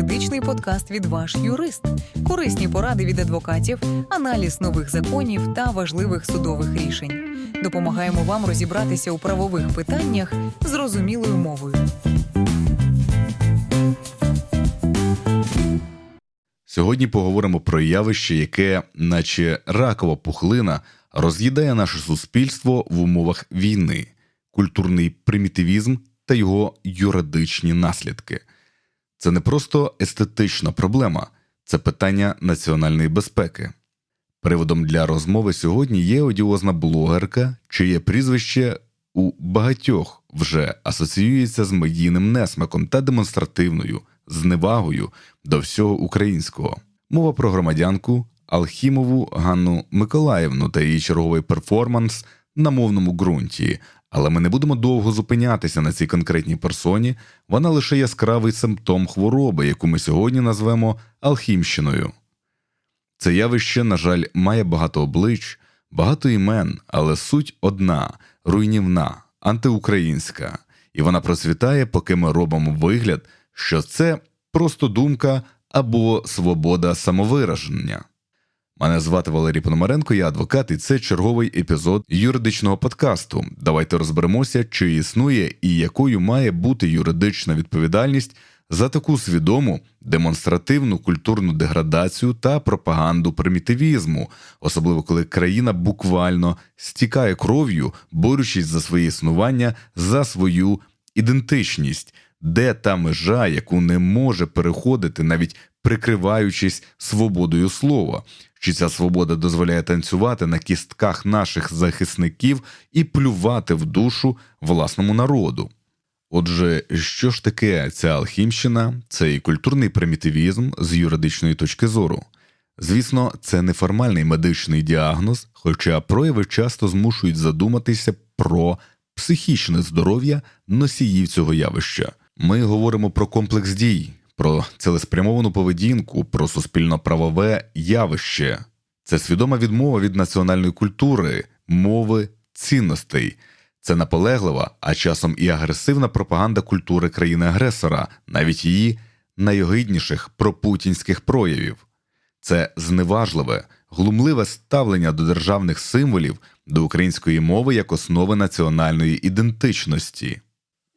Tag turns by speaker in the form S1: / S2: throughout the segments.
S1: юридичний подкаст від ваш юрист, корисні поради від адвокатів, аналіз нових законів та важливих судових рішень. Допомагаємо вам розібратися у правових питаннях зрозумілою мовою.
S2: Сьогодні поговоримо про явище, яке, наче ракова пухлина, роз'їдає наше суспільство в умовах війни, культурний примітивізм та його юридичні наслідки. Це не просто естетична проблема, це питання національної безпеки. Приводом для розмови сьогодні є одіозна блогерка, чиє прізвище у багатьох вже асоціюється з медійним несмаком та демонстративною зневагою до всього українського. Мова про громадянку Алхімову Ганну Миколаївну та її черговий перформанс на мовному ґрунті. Але ми не будемо довго зупинятися на цій конкретній персоні. Вона лише яскравий симптом хвороби, яку ми сьогодні назвемо алхімщиною. Це явище, на жаль, має багато облич, багато імен, але суть одна руйнівна, антиукраїнська, і вона процвітає, поки ми робимо вигляд, що це просто думка або свобода самовираження. Мене звати Валерій Пономаренко, я адвокат, і це черговий епізод юридичного подкасту. Давайте розберемося, чи існує і якою має бути юридична відповідальність за таку свідому демонстративну культурну деградацію та пропаганду примітивізму, особливо коли країна буквально стікає кров'ю, борючись за своє існування, за свою ідентичність, де та межа, яку не може переходити, навіть прикриваючись свободою слова. Чи ця свобода дозволяє танцювати на кістках наших захисників і плювати в душу власному народу? Отже, що ж таке ця алхімщина, цей культурний примітивізм з юридичної точки зору? Звісно, це не формальний медичний діагноз, хоча прояви часто змушують задуматися про психічне здоров'я носіїв цього явища. Ми говоримо про комплекс дій, про цілеспрямовану поведінку, про суспільно-правове явище. Це свідома відмова від національної культури, мови, цінностей. Це наполеглива, а часом і агресивна пропаганда культури країни-агресора, навіть її найогидніших пропутінських проявів. Це зневажливе, глумливе ставлення до державних символів, до української мови як основи національної ідентичності.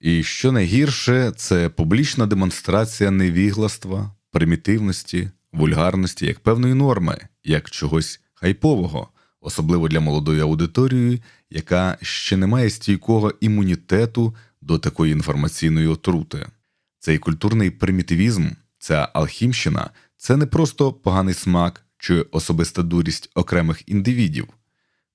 S2: І що найгірше, це публічна демонстрація невігластва, примітивності, вульгарності як певної норми, як чогось хайпового, особливо для молодої аудиторії, яка ще не має стійкого імунітету до такої інформаційної отрути. Цей культурний примітивізм, ця алхімщина це не просто поганий смак чи особиста дурість окремих індивідів.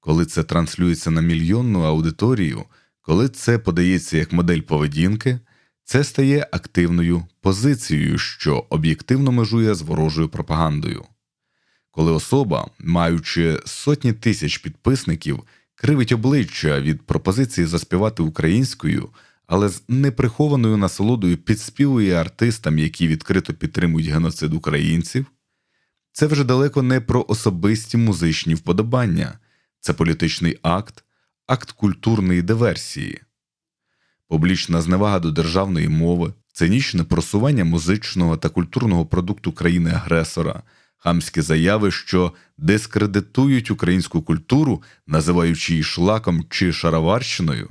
S2: Коли це транслюється на мільйонну аудиторію, коли це подається як модель поведінки, це стає активною позицією, що об'єктивно межує з ворожою пропагандою. Коли особа, маючи сотні тисяч підписників, кривить обличчя від пропозиції заспівати українською, але з неприхованою насолодою підспівує артистам, які відкрито підтримують геноцид українців, це вже далеко не про особисті музичні вподобання, це політичний акт, акт культурної диверсії, публічна зневага до державної мови, цинічне просування музичного та культурного продукту країни-агресора, хамські заяви, що дискредитують українську культуру, називаючи її шлаком чи шароварщиною.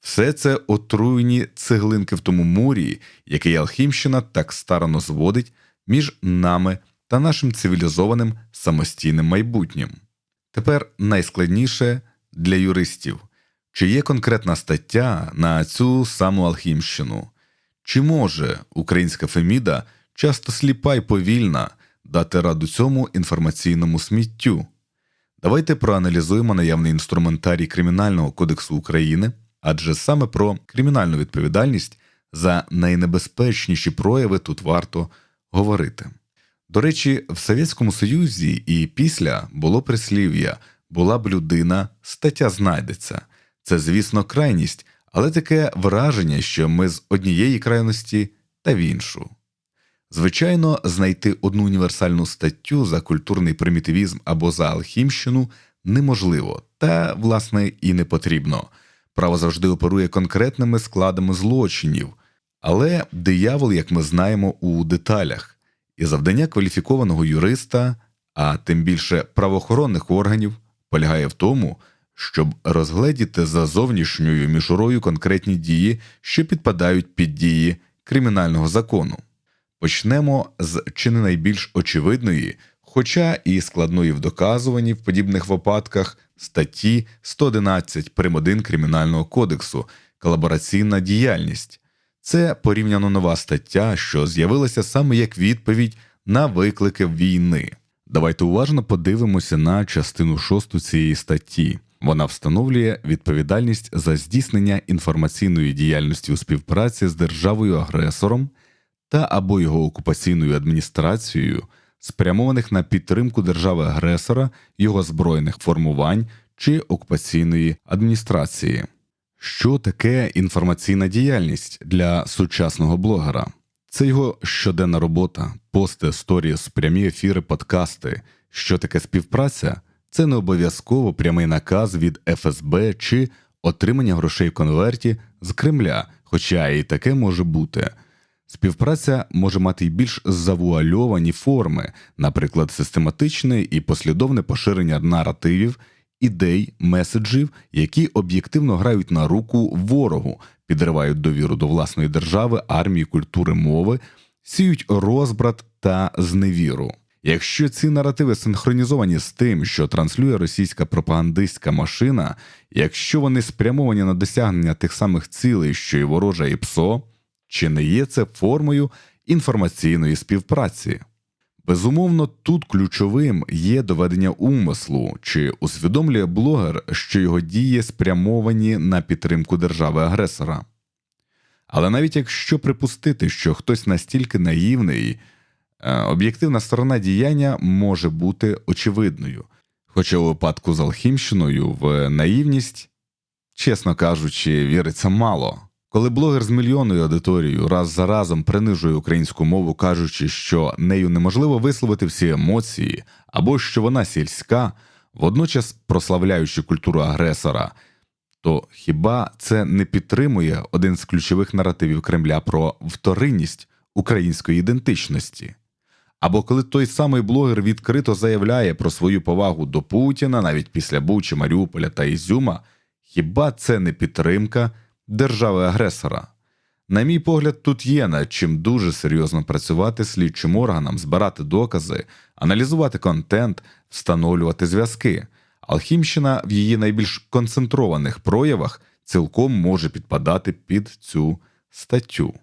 S2: Все це отруєні цеглинки в тому мурі, який Алхімщина так старано зводить між нами та нашим цивілізованим самостійним майбутнім. Тепер найскладніше для юристів чи є конкретна стаття на цю саму Алхімщину, чи може українська Феміда, часто сліпа й повільна, дати раду цьому інформаційному сміттю? Давайте проаналізуємо наявний інструментарій Кримінального кодексу України, адже саме про кримінальну відповідальність за найнебезпечніші прояви тут варто говорити. До речі, в Совєтському Союзі і після було прислів'я була б людина, стаття знайдеться. Це, звісно, крайність, але таке враження, що ми з однієї крайності та в іншу. Звичайно, знайти одну універсальну статтю за культурний примітивізм або за алхімщину неможливо, та, власне, і не потрібно. Право завжди оперує конкретними складами злочинів, але диявол, як ми знаємо, у деталях. І завдання кваліфікованого юриста, а тим більше правоохоронних органів, полягає в тому, щоб розгледіти за зовнішньою мішурою конкретні дії, що підпадають під дії кримінального закону. Почнемо з чи не найбільш очевидної, хоча і складної в доказуванні в подібних випадках статті 111 прим. 1 Кримінального кодексу колабораційна діяльність. Це порівняно нова стаття, що з'явилася саме як відповідь на виклики війни. Давайте уважно подивимося на частину 6 цієї статті. Вона встановлює відповідальність за здійснення інформаційної діяльності у співпраці з державою агресором та або його окупаційною адміністрацією, спрямованих на підтримку держави агресора, його збройних формувань чи окупаційної адміністрації. Що таке інформаційна діяльність для сучасного блогера? Це його щоденна робота, пости, сторіс, прямі ефіри, подкасти. Що таке співпраця? Це не обов'язково прямий наказ від ФСБ чи отримання грошей в конверті з Кремля, хоча і таке може бути. Співпраця може мати й більш завуальовані форми, наприклад, систематичне і послідовне поширення наративів, ідей, меседжів, які об'єктивно грають на руку ворогу, підривають довіру до власної держави, армії, культури, мови, сіють розбрат та зневіру. Якщо ці наративи синхронізовані з тим, що транслює російська пропагандистська машина, якщо вони спрямовані на досягнення тих самих цілей, що й ворожа і ПСО, чи не є це формою інформаційної співпраці? Безумовно, тут ключовим є доведення умислу, чи усвідомлює блогер, що його дії спрямовані на підтримку держави-агресора. Але навіть якщо припустити, що хтось настільки наївний, е, об'єктивна сторона діяння може бути очевидною. Хоча у випадку з Алхімщиною в наївність, чесно кажучи, віриться мало. Коли блогер з мільйонною аудиторією раз за разом принижує українську мову, кажучи, що нею неможливо висловити всі емоції, або що вона сільська, водночас прославляючи культуру агресора, то хіба це не підтримує один з ключових наративів Кремля про вторинність української ідентичності? Або коли той самий блогер відкрито заявляє про свою повагу до Путіна навіть після Бучі, Маріуполя та Ізюма, хіба це не підтримка держави-агресора? На мій погляд, тут є над чим дуже серйозно працювати слідчим органам, збирати докази, аналізувати контент, встановлювати зв'язки. Алхімщина в її найбільш концентрованих проявах цілком може підпадати під цю статтю.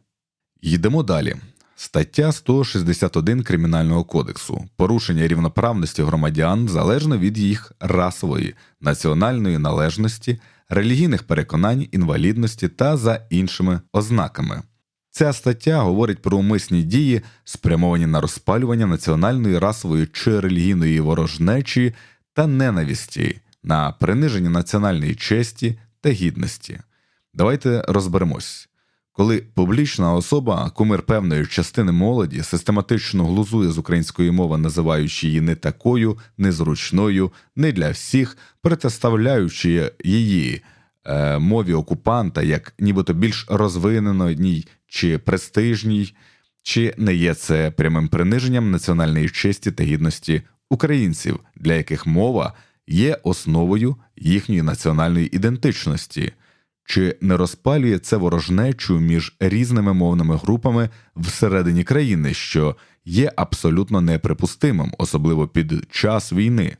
S2: Йдемо далі. Стаття 161 Кримінального кодексу порушення рівноправності громадян залежно від їх расової, національної належності, релігійних переконань, інвалідності та за іншими ознаками. Ця стаття говорить про умисні дії, спрямовані на розпалювання національної, расової чи релігійної ворожнечі та ненависті, на приниження національної честі та гідності. Давайте розберемось. Коли публічна особа, кумир певної частини молоді, систематично глузує з української мови, називаючи її не такою, незручною, не для всіх, протиставляючи її е, мові окупанта як нібито більш розвиненій чи престижній, чи не є це прямим приниженням національної честі та гідності українців, для яких мова є основою їхньої національної ідентичності. Чи не розпалює це ворожнечу між різними мовними групами всередині країни, що є абсолютно неприпустимим, особливо під час війни?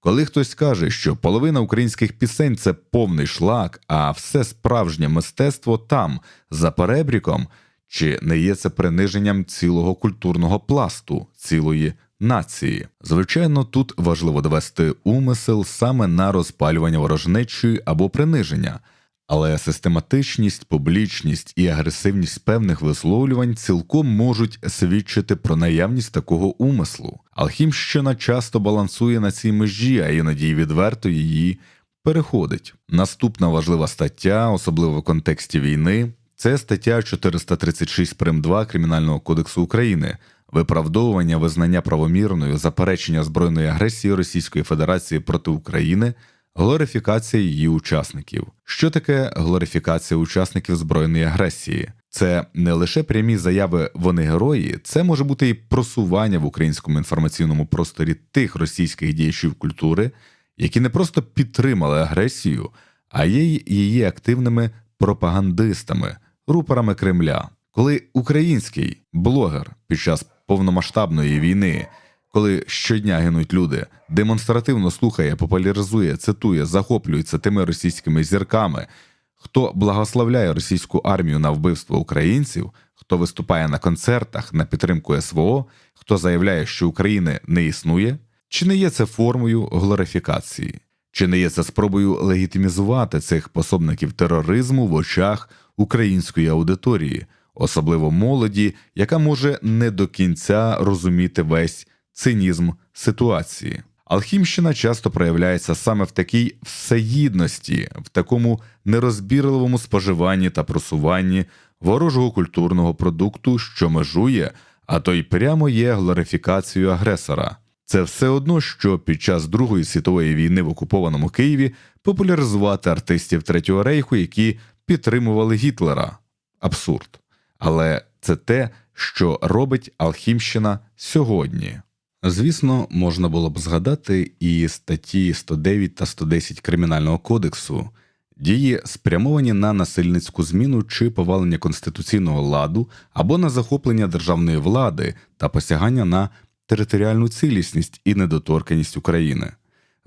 S2: Коли хтось каже, що половина українських пісень це повний шлак, а все справжнє мистецтво там, за перебріком, чи не є це приниженням цілого культурного пласту, цілої нації? Звичайно, тут важливо довести умисел саме на розпалювання ворожнечі або приниження. Але систематичність, публічність і агресивність певних висловлювань цілком можуть свідчити про наявність такого умислу. Алхімщина часто балансує на цій межі, а іноді відверто її переходить. Наступна важлива стаття, особливо в контексті війни, це стаття 436 прим 2 Кримінального кодексу України. Виправдовування визнання правомірною заперечення збройної агресії Російської Федерації проти України глорифікація її учасників. Що таке глорифікація учасників збройної агресії? Це не лише прямі заяви вони герої, це може бути і просування в українському інформаційному просторі тих російських діячів культури, які не просто підтримали агресію, а є її активними пропагандистами, рупорами Кремля. Коли український блогер під час повномасштабної війни, коли щодня гинуть люди, демонстративно слухає, популяризує, цитує, захоплюється тими російськими зірками, хто благословляє російську армію на вбивство українців, хто виступає на концертах на підтримку СВО, хто заявляє, що України не існує, чи не є це формою глорифікації? Чи не є це спробою легітимізувати цих пособників тероризму в очах української аудиторії, особливо молоді, яка може не до кінця розуміти весь цинізм ситуації? Алхімщина часто проявляється саме в такій всеїдності, в такому нерозбірливому споживанні та просуванні ворожого культурного продукту, що межує, а то й прямо є глорифікацією агресора. Це все одно, що під час Другої світової війни в окупованому Києві популяризувати артистів Третього рейху, які підтримували Гітлера. Абсурд. Але це те, що робить Алхімщина сьогодні. Звісно, можна було б згадати і статті 109 та 110 Кримінального кодексу, дії спрямовані на насильницьку зміну чи повалення конституційного ладу або на захоплення державної влади та посягання на територіальну цілісність і недоторканість України.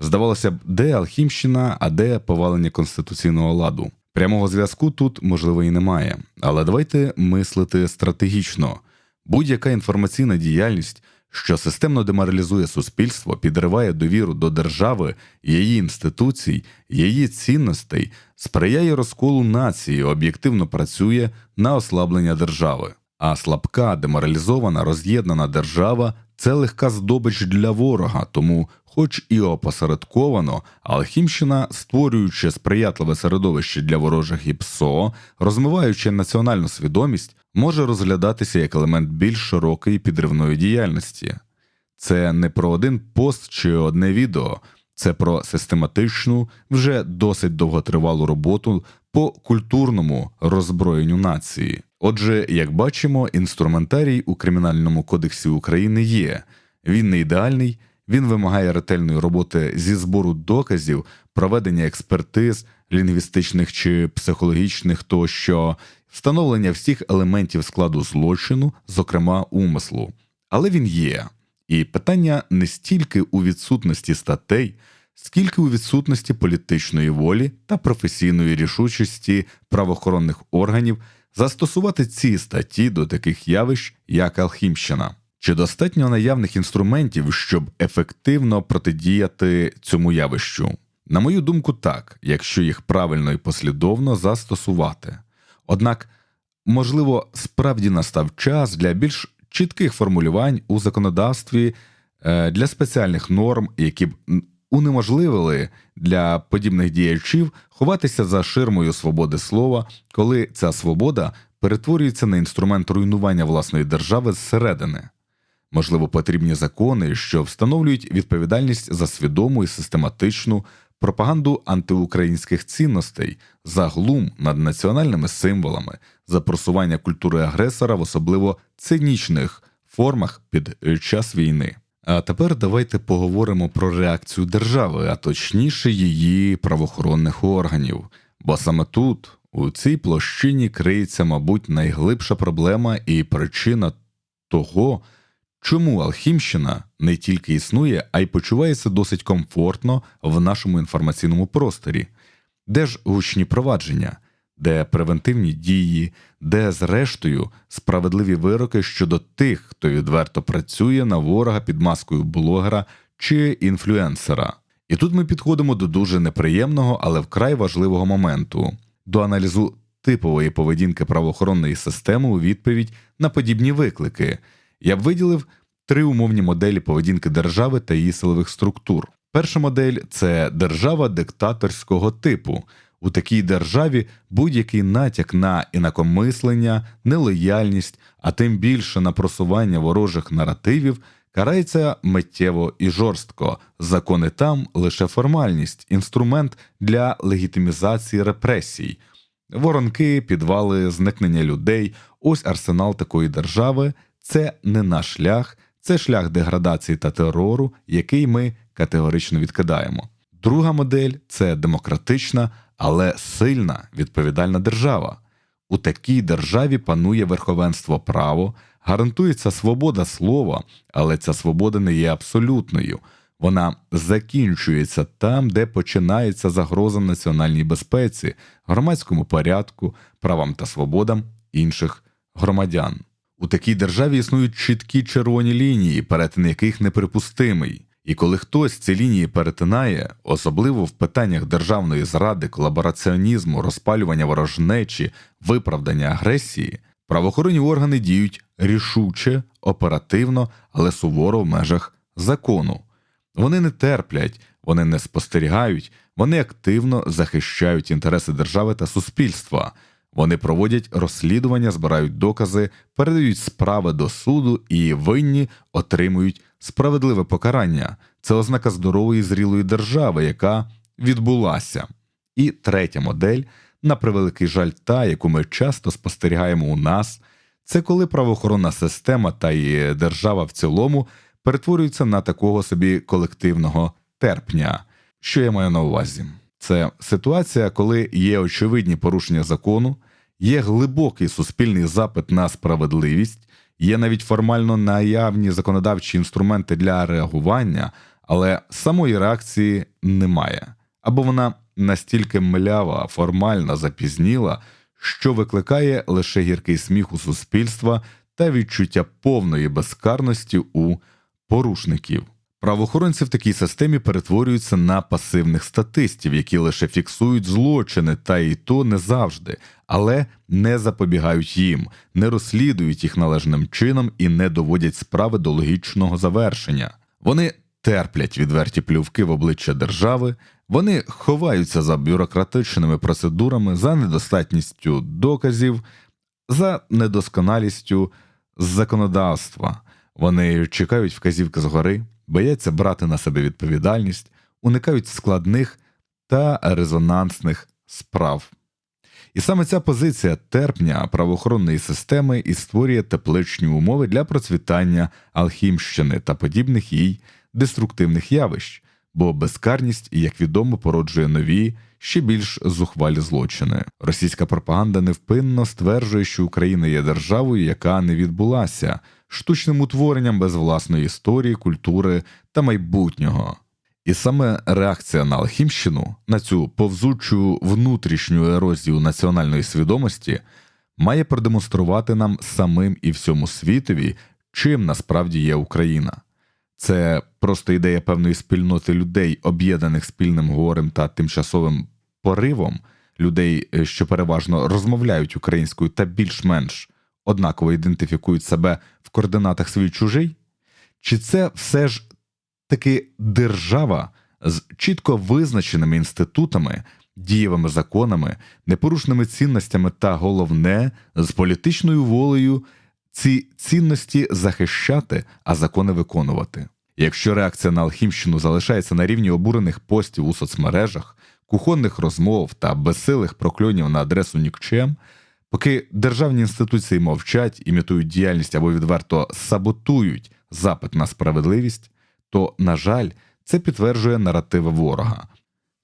S2: Здавалося б, де Алхімщина, а де повалення конституційного ладу. Прямого зв'язку тут можливо і немає, але давайте мислити стратегічно. Будь-яка інформаційна діяльність, що системно деморалізує суспільство, підриває довіру до держави, її інституцій, її цінностей, сприяє розколу нації, об'єктивно працює на ослаблення держави. А слабка, деморалізована, роз'єднана держава це легка здобич для ворога, тому, хоч і опосередковано, Алхімщина, створюючи сприятливе середовище для ворожих і ПСО, розмиваючи національну свідомість, може розглядатися як елемент більш широкої підривної діяльності. Це не про один пост чи одне відео, це про систематичну, вже досить довготривалу роботу по культурному роззброєнню нації. Отже, як бачимо, інструментарій у Кримінальному кодексі України є. Він не ідеальний, він вимагає ретельної роботи зі збору доказів, проведення експертиз, лінгвістичних чи психологічних тощо, встановлення всіх елементів складу злочину, зокрема умислу. Але він є. І питання не стільки у відсутності статей, скільки у відсутності політичної волі та професійної рішучості правоохоронних органів застосувати ці статті до таких явищ, як Алхімщина. Чи достатньо наявних інструментів, щоб ефективно протидіяти цьому явищу? На мою думку, так, якщо їх правильно і послідовно застосувати. Однак, можливо, справді настав час для більш чітких формулювань у законодавстві е, для спеціальних норм, які б унеможливили для подібних діячів ховатися за ширмою свободи слова, коли ця свобода перетворюється на інструмент руйнування власної держави зсередини. Можливо, потрібні закони, що встановлюють відповідальність за свідому і систематичну пропаганду антиукраїнських цінностей, за глум над національними символами, за просування культури агресора в особливо цинічних формах під час війни. А тепер давайте поговоримо про реакцію держави, а точніше її правоохоронних органів. Бо саме тут, у цій площині, криється, мабуть, найглибша проблема і причина того, чому Алхімщина не тільки існує, а й почувається досить комфортно в нашому інформаційному просторі, де ж гучні провадження, де превентивні дії, де, зрештою, справедливі вироки щодо тих, хто відверто працює на ворога під маскою блогера чи інфлюенсера. І тут ми підходимо до дуже неприємного, але вкрай важливого моменту до аналізу типової поведінки правоохоронної системи у відповідь на подібні виклики. Я б виділив три умовні моделі поведінки держави та її силових структур. Перша модель це держава диктаторського типу. У такій державі будь-який натяк на інакомислення, нелояльність, а тим більше на просування ворожих наративів карається миттєво і жорстко. Закони там лише формальність, інструмент для легітимізації репресій. Воронки, підвали, зникнення людей ось арсенал такої держави. Це не наш шлях, це шлях деградації та терору, який ми категорично відкидаємо. Друга модель це демократична, але сильна відповідальна держава. У такій державі панує верховенство право, гарантується свобода слова, але ця свобода не є абсолютною. Вона закінчується там, де починається загроза національній безпеці, громадському порядку, правам та свободам інших громадян. У такій державі існують чіткі червоні лінії, перетин яких неприпустимий. І коли хтось ці лінії перетинає, особливо в питаннях державної зради, колабораціонізму, розпалювання ворожнечі, виправдання агресії, правоохоронні органи діють рішуче, оперативно, але суворо в межах закону. Вони не терплять, вони не спостерігають, вони активно захищають інтереси держави та суспільства. Вони проводять розслідування, збирають докази, передають справи до суду і винні отримують справедливе покарання. Це ознака здорової зрілої держави, яка відбулася. І третя модель, на превеликий жаль, та, яку ми часто спостерігаємо у нас, це коли правоохоронна система та і держава в цілому перетворюються на такого собі колективного терпня. Що я маю на увазі? Це ситуація, коли є очевидні порушення закону, є глибокий суспільний запит на справедливість, є навіть формально наявні законодавчі інструменти для реагування, але самої реакції немає, або вона настільки млява, формальна, запізніла, що викликає лише гіркий сміх у суспільства та відчуття повної безкарності у порушників. Правоохоронці в такій системі перетворюються на пасивних статистів, які лише фіксують злочини, та і то не завжди, але не запобігають їм, не розслідують їх належним чином і не доводять справи до логічного завершення. Вони терплять відверті плювки в обличчя держави, вони ховаються за бюрократичними процедурами, за недостатністю доказів, за недосконалістю законодавства. Вони чекають вказівки згори, бояться брати на себе відповідальність, уникають складних та резонансних справ. І саме ця позиція терпня правоохоронної системи і створює тепличні умови для процвітання Алхімщини та подібних їй деструктивних явищ, бо безкарність, як відомо, породжує нові, ще більш зухвалі злочини. Російська пропаганда невпинно стверджує, що Україна є державою, яка не відбулася, штучним утворенням без власної історії, культури та майбутнього. І саме реакція на Алхімщину, на цю повзучу внутрішню ерозію національної свідомості, має продемонструвати нам самим і всьому світові, чим насправді є Україна. Це просто ідея певної спільноти людей, об'єднаних спільним горем та тимчасовим поривом, людей, е, що переважно розмовляють українською та більш-менш однаково ідентифікують себе в координатах свій чужий? Чи це все ж таки держава з чітко визначеними інститутами, дієвими законами, непорушними цінностями та головне з політичною волею ці цінності захищати, а закони виконувати. Якщо реакція на Алхімщину залишається на рівні обурених постів у соцмережах, кухонних розмов та безсилих прокльонів на адресу нікчем, поки державні інституції мовчать, імітують діяльність або відверто саботують запит на справедливість, то, на жаль, це підтверджує наративи ворога.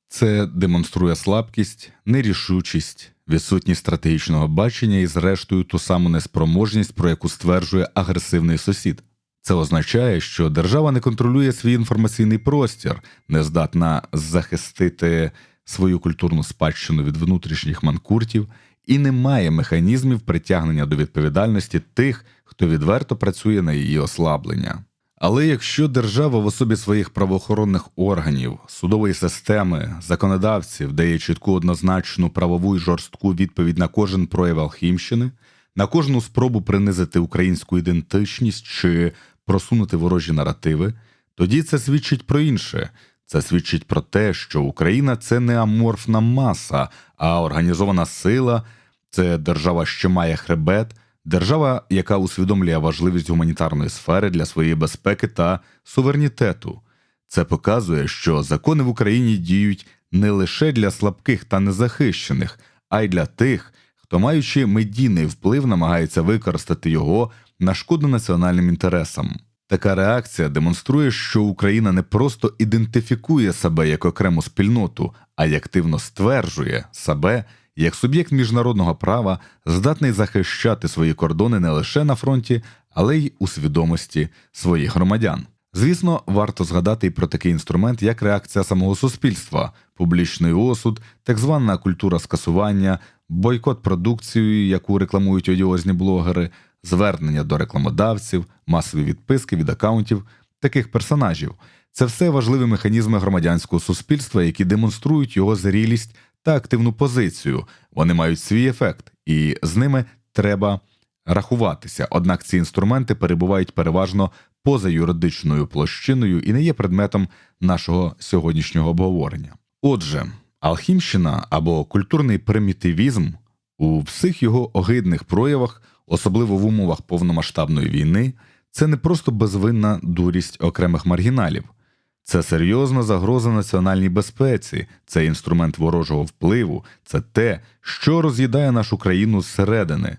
S2: Це демонструє слабкість, нерішучість, відсутність стратегічного бачення і, зрештою, ту саму неспроможність, про яку стверджує агресивний сусід. Це означає, що держава не контролює свій інформаційний простір, не здатна захистити свою культурну спадщину від внутрішніх манкуртів і не має механізмів притягнення до відповідальності тих, хто відверто працює на її ослаблення. Але якщо держава в особі своїх правоохоронних органів, судової системи, законодавців дає чітку однозначну правову і жорстку відповідь на кожен прояв алхімщини, на кожну спробу принизити українську ідентичність чи просунути ворожі наративи, тоді це свідчить про інше. Це свідчить про те, що Україна це не аморфна маса, а організована сила, це держава, що має хребет, держава, яка усвідомлює важливість гуманітарної сфери для своєї безпеки та суверенітету. Це показує, що закони в Україні діють не лише для слабких та незахищених, а й для тих, хто, маючи медійний вплив, намагається використати його на шкоду національним інтересам. Така реакція демонструє, що Україна не просто ідентифікує себе як окрему спільноту, а й активно стверджує себе як суб'єкт міжнародного права, здатний захищати свої кордони не лише на фронті, але й у свідомості своїх громадян. Звісно, варто згадати і про такий інструмент, як реакція самого суспільства, публічний осуд, так звана культура скасування, бойкот продукції, яку рекламують одіозні блогери, звернення до рекламодавців, масові відписки від акаунтів таких персонажів. Це все важливі механізми громадянського суспільства, які демонструють його зрілість та активну позицію. Вони мають свій ефект, і з ними треба рахуватися. Однак ці інструменти перебувають переважно поза юридичною площиною і не є предметом нашого сьогоднішнього обговорення. Отже, алхімщина або культурний примітивізм у всіх його огидних проявах, особливо в умовах повномасштабної війни, це не просто безвинна дурість окремих маргіналів. Це серйозна загроза національній безпеці, це інструмент ворожого впливу, це те, що роз'їдає нашу країну зсередини.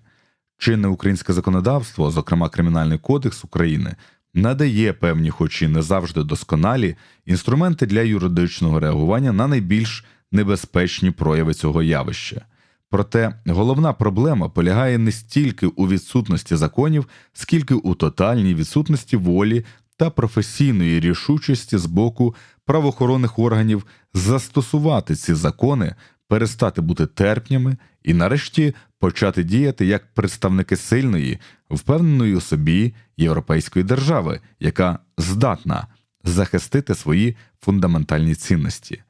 S2: Чинне українське законодавство, зокрема Кримінальний кодекс України, надає певні, хоч і не завжди досконалі, інструменти для юридичного реагування на найбільш небезпечні прояви цього явища. Проте головна проблема полягає не стільки у відсутності законів, скільки у тотальній відсутності волі та професійної рішучості з боку правоохоронних органів застосувати ці закони, перестати бути терпнями і, нарешті, почати діяти як представники сильної, впевненої у собі європейської держави, яка здатна захистити свої фундаментальні цінності.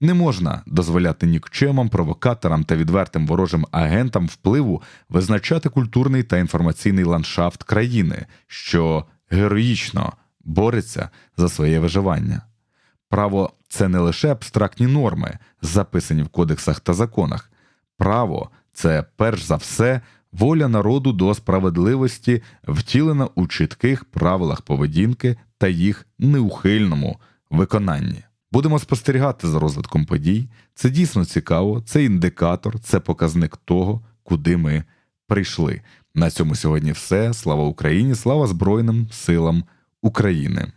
S2: Не можна дозволяти нікчемам, провокаторам та відвертим ворожим агентам впливу визначати культурний та інформаційний ландшафт країни, що героїчно бореться за своє виживання. Право це не лише абстрактні норми, записані в кодексах та законах. Право це перш за все воля народу до справедливості, втілена у чітких правилах поведінки та їх неухильному виконанні. Будемо спостерігати за розвитком подій. Це дійсно цікаво, це індикатор, це показник того, куди ми прийшли. На цьому сьогодні все. Слава Україні, слава Збройним силам України.